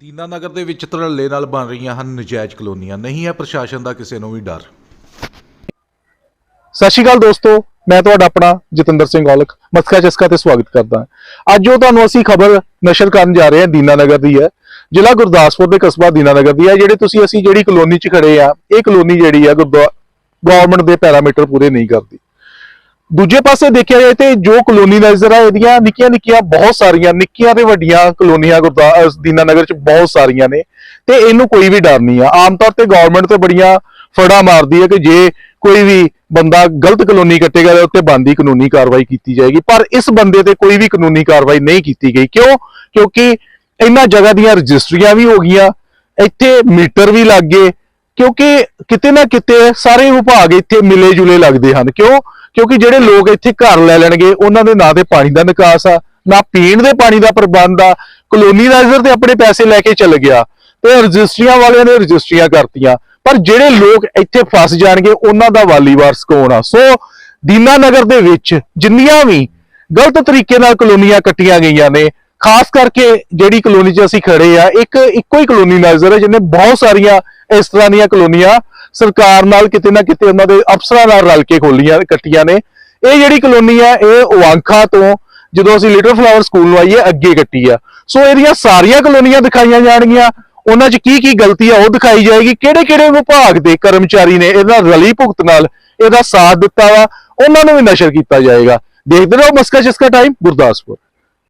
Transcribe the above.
ਦੀਨਾਨਗਰ ਦੇ ਵਿੱਚ ਧੜੱਲੇ ਨਾਲ ਬਣ ਰਹੀਆਂ ਹਨ ਨਜਾਇਜ਼ ਕਲੋਨੀਆਂ। ਨਹੀਂ ਹੈ ਪ੍ਰਸ਼ਾਸਨ ਦਾ ਕਿਸੇ ਨੂੰ ਵੀ ਡਰ। ਸਤਿ ਸ਼੍ਰੀ ਅਕਾਲ ਦੋਸਤੋ, ਮੈਂ ਤੁਹਾਡਾ ਆਪਣਾ ਜਤਿੰਦਰ ਸਿੰਘ ਔਲਖ, ਮਸਕਾ ਚਸਕਾ ਤੇ ਸਵਾਗਤ ਕਰਦਾ ਅੱਜ ਜੋ ਤੁਹਾਨੂੰ ਅਸੀਂ ਖਬਰ ਨਸ਼ਰ ਕਰਨ ਜਾ ਰਹੇ ਹਾਂ ਦੀਨਾਨਗਰ ਦੀ ਹੈ। ਜ਼ਿਲ੍ਹਾ ਗੁਰਦਾਸਪੁਰ ਦੇ ਕਸਬਾ ਦੀਨਾਨਗਰ ਦੀ ਹੈ, ਜਿਹੜੇ ਤੁਸੀਂ ਅਸੀਂ ਜਿਹੜੀ ਕਲੋਨੀ 'ਚ ਖੜੇ ਆ, ਇਹ ਕਲੋਨੀ ਜਿਹੜੀ ਆ ਗਵਰਨਮੈਂਟ ਦੇ ਪੈਰਾਮੀਟਰ ਪੂਰੇ ਨਹੀਂ ਕਰਦੀ। ਦੂਜੇ ਪਾਸੇ ਦੇਖਿਆ ਜਾਏ ਤੇ ਜੋ ਕਲੋਨੀ ਨਜ਼ਰ ਆ, ਇਹਦੀਆਂ ਨਿੱਕੀਆਂ ਨਿੱਕੀਆਂ ਬਹੁਤ ਸਾਰੀਆਂ, ਨਿੱਕੀਆਂ ਤੇ ਵੱਡੀਆਂ ਕਲੋਨੀਆਂ ਗੁਰਦਾ ਦੀਨਾਨਗਰ 'ਚ ਬਹੁਤ ਸਾਰੀਆਂ ਨੇ, ਤੇ ਇਹਨੂੰ ਕੋਈ ਵੀ ਡਰ ਨਹੀਂ ਆ। ਆਮ ਤੌਰ ਤੇ ਗਵਰਨਮੈਂਟ ਤੇ ਬੜੀਆਂ ਫੜਾ ਮਾਰਦੀ ਹੈ ਕਿ ਜੇ ਕੋਈ ਵੀ ਬੰਦਾ ਗਲਤ ਕਲੋਨੀ ਕੱਟੇਗਾ ਤਾਂ ਉੱਤੇ ਬੰਦੀ ਕਾਨੂੰਨੀ ਕਾਰਵਾਈ ਕੀਤੀ ਜਾਏਗੀ, ਪਰ ਇਸ ਬੰਦੇ ਤੇ ਕੋਈ ਵੀ ਕਾਨੂੰਨੀ ਕਾਰਵਾਈ ਨਹੀਂ ਕੀਤੀ ਗਈ। ਕਿਉਂ? ਕਿਉਂਕਿ ਇਹਨਾਂ ਜਗ੍ਹਾ ਦੀਆਂ ਰਜਿਸਟਰੀਆਂ ਵੀ ਹੋ ਗਈਆਂ, ਇੱਥੇ ਮੀਟਰ ਵੀ ਲੱਗ ਗਏ, ਕਿਉਂਕਿ ਕਿਤੇ ਨਾ ਕਿਤੇ ਸਾਰੇ ਵਿਭਾਗ ਇੱਥੇ ਮਿਲੇ ਜੁਲੇ ਲੱਗਦੇ ਹਨ। ਕਿਉਂ? ਕਿਉਂਕਿ ਜਿਹੜੇ ਲੋਕ ਇੱਥੇ ਘਰ ਲੈ ਲੈਣਗੇ, ਉਹਨਾਂ ਦੇ ਨਾਂ ਤੇ ਪਾਣੀ ਦਾ ਨਿਕਾਸ ਆ, ਨਾ ਪੀਣ ਦੇ ਪਾਣੀ ਦਾ ਪ੍ਰਬੰਧ ਆ ਕਲੋਨੀਲਾਈਜ਼ਰ ਤੇ ਆਪਣੇ ਪੈਸੇ ਲੈ ਕੇ ਚੱਲ ਗਿਆ ਤੇ ਰਜਿਸਟਰੀਆਂ ਵਾਲਿਆਂ ਨੇ ਰਜਿਸਟਰੀਆਂ ਕਰਤੀਆਂ। ਪਰ ਜਿਹੜੇ ਲੋਕ ਇੱਥੇ ਫਸ ਜਾਣਗੇ, ਉਹਨਾਂ ਦਾ ਵਾਲੀ ਵਾਰਸ ਕੌਣ ਆ। ਸੋ ਦੀਨਾ ਨਗਰ ਦੇ ਵਿੱਚ ਜਿੰਨੀਆਂ ਵੀ ਗਲਤ ਤਰੀਕੇ ਨਾਲ ਕਲੋਨੀਆਂ ਕੱਟੀਆਂ ਗਈਆਂ ਨੇ, ਖਾਸ ਕਰਕੇ ਜਿਹੜੀ ਕਲੋਨੀ 'ਚ ਅਸੀਂ ਖੜੇ ਆ, ਇੱਕ ਇੱਕੋ ਹੀ ਕਲੋਨੀ ਨਜ਼ਰ ਹੈ ਜਿਹਨੇ ਬਹੁਤ ਸਾਰੀਆਂ ਇਸ ਤਰ੍ਹਾਂ ਦੀਆਂ ਕਲੋਨੀਆਂ ਸਰਕਾਰ ਨਾਲ ਕਿਤੇ ਨਾ ਕਿਤੇ ਉਹਨਾਂ ਦੇ ਅਫਸਰਾਂ ਨਾਲ ਰਲ ਕੇ ਖੋਲੀਆਂ, ਕੱਟੀਆਂ ਨੇ। ਇਹ ਜਿਹੜੀ ਕਲੋਨੀ ਹੈ, ਇਹ ਵਾਂਖਾ ਤੋਂ ਜਦੋਂ ਅਸੀਂ ਲਿਟਲ ਫਲਾਵਰ ਸਕੂਲ ਨੂੰ ਆਈਏ, ਅੱਗੇ ਕੱਟੀ ਆ। ਸੋ ਇਹਦੀਆਂ ਸਾਰੀਆਂ ਕਲੋਨੀਆਂ ਦਿਖਾਈਆਂ ਜਾਣਗੀਆਂ। ਉਹਨਾਂ 'ਚ ਕੀ ਕੀ ਗਲਤੀ ਆ, ਉਹ ਦਿਖਾਈ ਜਾਏਗੀ। ਕਿਹੜੇ ਕਿਹੜੇ ਵਿਭਾਗ ਦੇ ਕਰਮਚਾਰੀ ਨੇ ਇਹਦਾ ਰਲੀ ਭੁਗਤ ਨਾਲ ਇਹਦਾ ਸਾਥ ਦਿੱਤਾ ਵਾ, ਉਹਨਾਂ ਨੂੰ ਵੀ ਨਸ਼ਰ ਕੀਤਾ ਜਾਏਗਾ। ਦੇਖਦੇ ਰਹੋ ਮਸਕਾ ਚਸਕਾ ਟਾਈਮ ਗੁਰਦਾਸਪੁਰ।